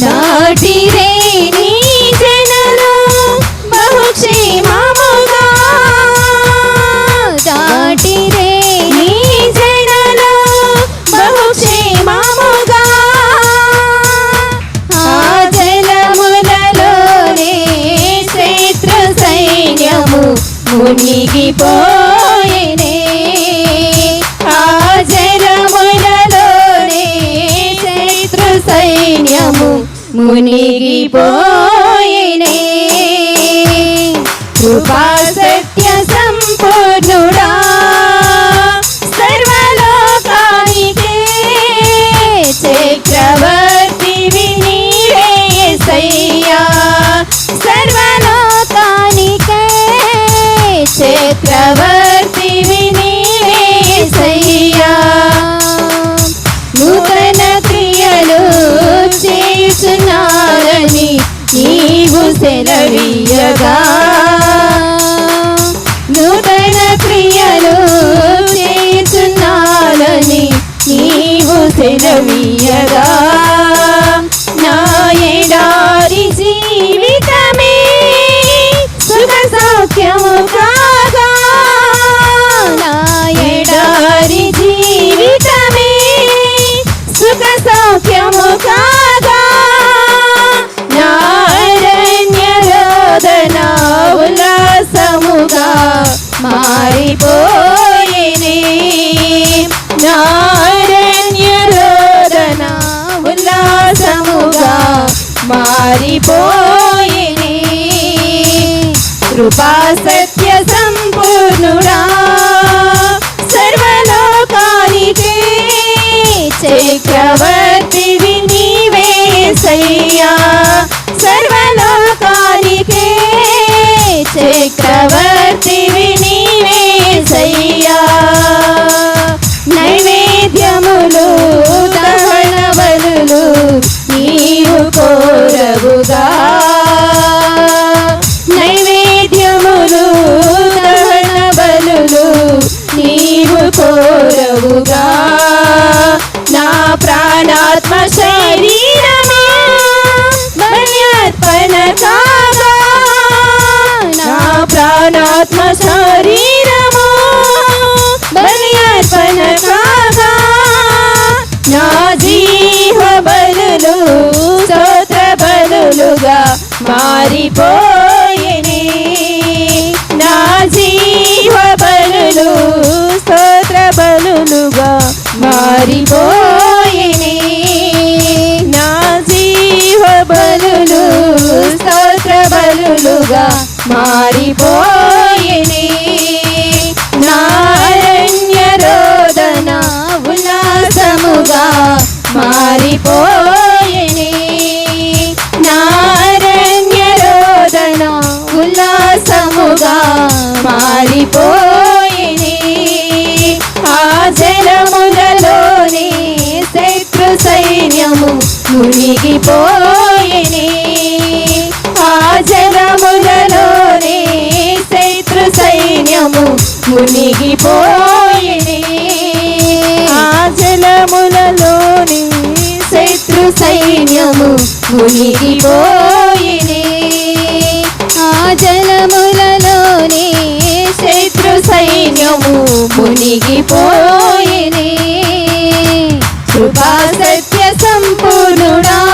దాటిరే నీ జనలు బహుక్షేమముగా దాటిరే నీ జనలు బహుక్షేమముగా ఆ జలములలోనే క్షేత్ర సైన్యము మునిగిపో మునిగిపోయినే. కృపా సత్య సంపూర్ణుడా. సర్వలోకానికే చక్రవర్తి నీవే సర్వలోకానికే చక్రవర్తి సరిపోయిని. కృపా సత్య సంపూర్ణుడా. కోరవుగా నా ప్రాణాత్మ శరీరమా. బల్యార్పణ కాగా నా ప్రాణాత్మ శరీరమా. బల్యార్పణ కాగా నా జీవ బలులు స్తోత్ర బలులుగా మారిపో మారిపోయినే నా జీవ బలులు స్తోత్ర బలులుగా మారిపో మునిగిపోయిని. ఆ జలములలోనే శత్రు సైన్యము మునిగిపోయిని. ఆ జలములలోనే శత్రు సైన్యము మునిగిపోయిని. ఆ జలములలోనే శత్రు సైన్యము మునిగిపో సత్య సంపూర్ణుడా.